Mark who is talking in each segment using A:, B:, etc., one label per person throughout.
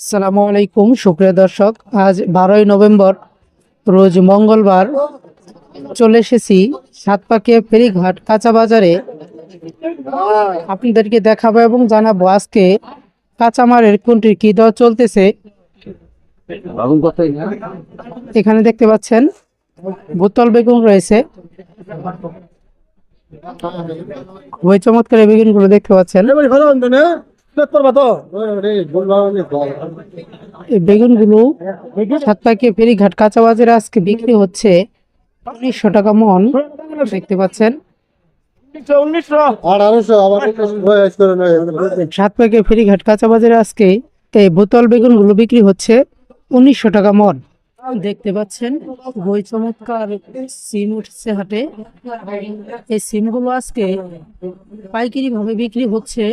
A: আসসালামু আলাইকুম, সুপ্রিয় দর্শক, আজ বারোই নভেম্বর, রোজ মঙ্গলবার চলে এসেছি সাতপাকিয়া ফেরিঘাট কাঁচা বাজারে। আপনাদেরকে দেখাবো এবং জানাব আজকে কাঁচামারের কোনটির কি দর চলতেছে। এখানে দেখতে পাচ্ছেন, বোতল বেগুন রয়েছে। ওই চমৎকার বেগুনগুলো দেখতে পাচ্ছেন। বেগুনগুলো সাতপাকিয়া ফেরিঘাট কাঁচা বাজারে আজকে বিক্রি হচ্ছে উনিশশো টাকা মন। দেখতে পাচ্ছেন? সাতপাকিয়া ফেরিঘাট কাঁচা বাজারে আজকে এই বোতল বেগুনগুলো বিক্রি হচ্ছে উনিশশো টাকা মন। দেখতে পাচ্ছেন বই চমৎকার সিম উঠছে হাটে। এই সিমগুলো আজকে পাইকারি ভাবে বিক্রি হচ্ছে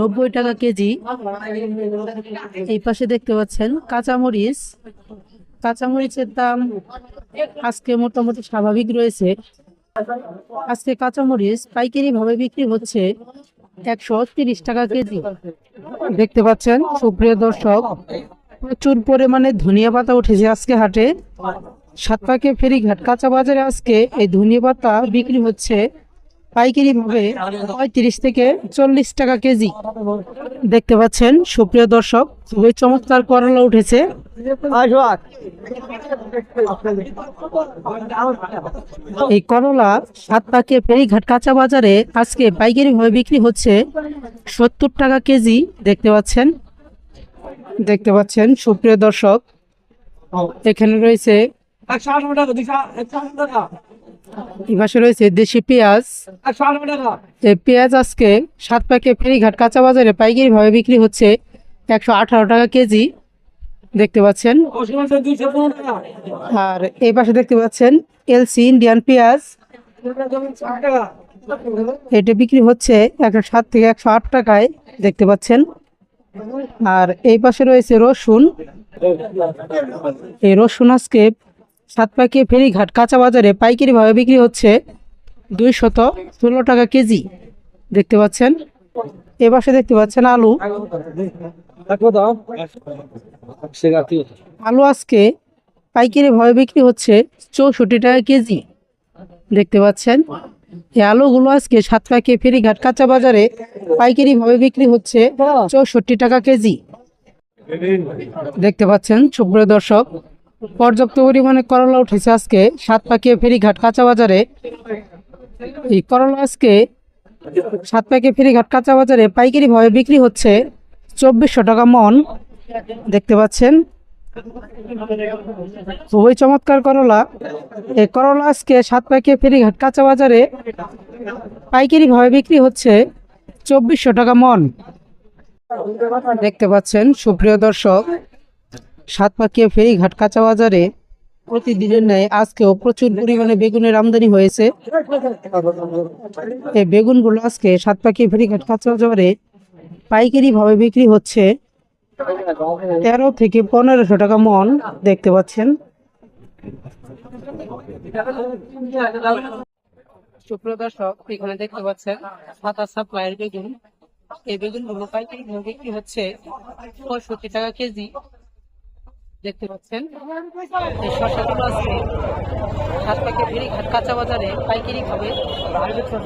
A: নব্বই টাকা কেজি। এই পাশে দেখতে পাচ্ছেন কাঁচামরিচ। কাঁচামরিচের দাম আজকে মোটামুটি স্বাভাবিক রয়েছে। আজকে কাঁচামরিচ পাইকারি ভাবে বিক্রি হচ্ছে একশো টাকা কেজি। দেখতে পাচ্ছেন সুপ্রিয় দর্শক প্রচুর পরিমাণে ধনিয়া পাতা উঠেছে আজকে হাটে। সাতপাকে ফেরিঘাট কাঁচা বাজারে আজকে এই ধনিয়া পাতা বিক্রি হচ্ছে পাইকারি ভাবে পঁয়ত্রিশ থেকে চল্লিশ টাকা কেজি। দেখতে পাচ্ছেন, সুপ্রিয় দর্শক, খুবই চমৎকার করলা উঠেছে। এই করলা সাত পাকে ফেরিঘাট কাঁচা বাজারে আজকে পাইকারি ভাবে বিক্রি হচ্ছে সত্তর টাকা কেজি। দেখতে পাচ্ছেন দেখতে পাচ্ছেন, সুপ্রিয় দর্শক, এখানে রয়েছে রয়েছে দেশি পেঁয়াজ। এই পেঁয়াজ আজকে সাত ফেরিঘাট কাঁচা বাজারে বিক্রি হচ্ছে একশো আঠারো টাকা কেজি। দেখতে পাচ্ছেন। আর এই পাশে দেখতে পাচ্ছেন, এলসি ইন্ডিয়ান পেঁয়াজ। এটা বিক্রি হচ্ছে একশো সাত থেকে একশো আট টাকায়। দেখতে পাচ্ছেন আর এই পাশে রয়েছে রসুন। এই রসুন আজকে সাত প্যাকে ফেরিঘাট কাঁচা বাজারে পাইকারি ভাবে বিক্রি হচ্ছে দুইশত ষোলো টাকা কেজি। দেখতে পাচ্ছেন? এ পাশে দেখতে পাচ্ছেন আলু। আলু আজকে পাইকারি ভাবে বিক্রি হচ্ছে চৌষট্টি টাকা কেজি। দেখতে পাচ্ছেন? এই আলুগুলো আজকে সাত প্যাকে ফেরিঘাট কাঁচা বাজারে পাইকারি ভাবে বিক্রি হচ্ছে চৌষট্টি টাকা কেজি। দেখতে পাচ্ছেন, সুপ্রিয় দর্শক, পর্যাপ্ত পরিমাণে করলা উঠেছে আজকে সাত পাকিয়া ফেরিঘাট কাঁচা বাজারে। এই করলা আজকে সাত পাকিয়া ফেরিঘাট কাঁচা বাজারে পাইকারি ভাবে বিক্রি হচ্ছে চব্বিশশো টাকা মন। দেখতে পাচ্ছেন খুবই চমৎকার করলা। এই করলা আজকে সাত পাকিয়া ফেরিঘাট কাঁচা বাজারে পাইকারি ভাবে বিক্রি হচ্ছে চব্বিশশো টাকা মন। দেখতে পাচ্ছেন, সুপ্রিয় দর্শক, সাত সাতপাকিয়া ফেরিঘাট কাঁচা বাজারে প্রতিদিনের ন্যায় আজকেও প্রচুর পরিমাণে বেগুনের আমদানি হয়েছে। এই বেগুনগুলো আজকে সাত সাতপাকিয়া ফেরিঘাট কাঁচা বাজারে পাইকারি ভাবে বিক্রি হচ্ছে। তেরো থেকে পনেরোশো টাকা মন দেখতে পাচ্ছেন। সুপ্রিয় দর্শক, এখানে দেখতে পাচ্ছেন সাতাশ সাপ্লাইয়ের বেগুন। এই বেগুনগুলো পাইকারি ভাবে বিক্রি হচ্ছে পঁয়ষট্টি টাকা কেজি। দেখতে পাচ্ছেন। এই সাত ফেরিঘাট কাঁচা বাজারে পাইকারি ভাবে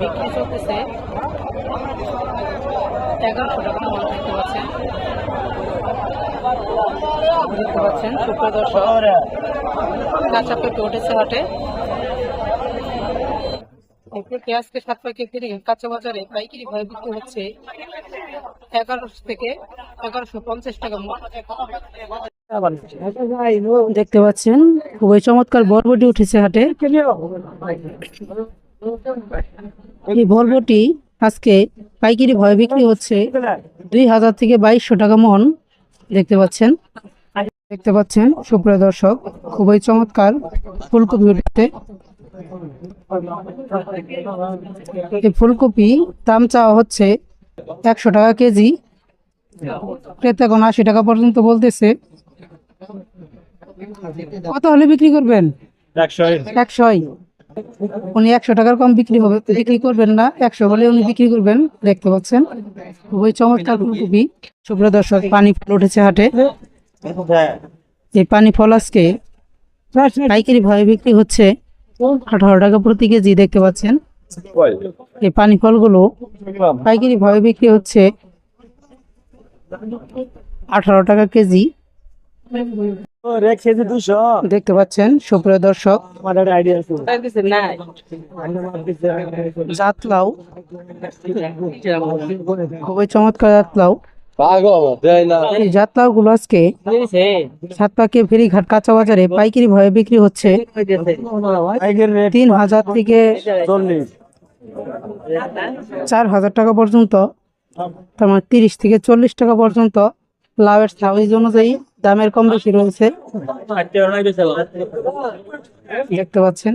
A: বিক্রি চলতেছে। এগারোশো টাকা মূল্য দেখতে পাচ্ছেন। দেখতে পাচ্ছেন, সুপ্রিয় দর্শক, কাঁচা পেঁপে উঠেছে হাটে। পেঁপে সাত ফেরিঘাট কাঁচা বাজারে পাইকারি ভাবে বিক্রি হচ্ছে। দেখতে পাচ্ছেন, খুবই চমৎকার বরবটি উঠেছে হাটে। এই বরবটি আজকে পাইকারি ভয়ে বিক্রি হচ্ছে দুই হাজার থেকে বাইশশো টাকা মন দেখতে পাচ্ছেন দেখতে পাচ্ছেন, সুপ্রিয় দর্শক, খুবই চমৎকার ফুলকপি উঠেছে। এই ফুলকপি দাম চাওয়া হচ্ছে একশো টাকা কেজি। ক্রেতাগণ আশি টাকা পর্যন্ত বলতেছে। কত হলে বিক্রি করবেন? একশোই। উনি একশো টাকার কম বিক্রি হবে বিক্রি করবেন না। একশো হলে উনি বিক্রি করবেন দেখতে পাচ্ছেন। খুবই চমৎকার ফুলকপি। সুপ্রিয় দর্শক পানি ফল উঠেছে হাটে। এই পানি ফল আজকে পাইকারি ভাবে বিক্রি হচ্ছে। আঠারো টাকা প্রতি কেজি দেখতে পাচ্ছেন। এই পানি ফলগুলো পাইকারি ভাবে বিক্রি হচ্ছে আঠারো টাকা কেজি। দেখতে পাচ্ছেন সুপ্রিয় দর্শক। জাতলাও। খুবই চমৎকার জাতলাও। এই জাতলাও গুলো আজকে সাত পাকে ফেরিঘাট কাঁচা বাজারে পাইকারি ভাবে বিক্রি হচ্ছে। তিন হাজার থেকে চার হাজার টাকা পর্যন্ত তার মানে তিরিশ থেকে চল্লিশ টাকা পর্যন্ত লাভের সাইজ অনুযায়ী দামের কম বেশি রয়েছে। দেখতে পাচ্ছেন?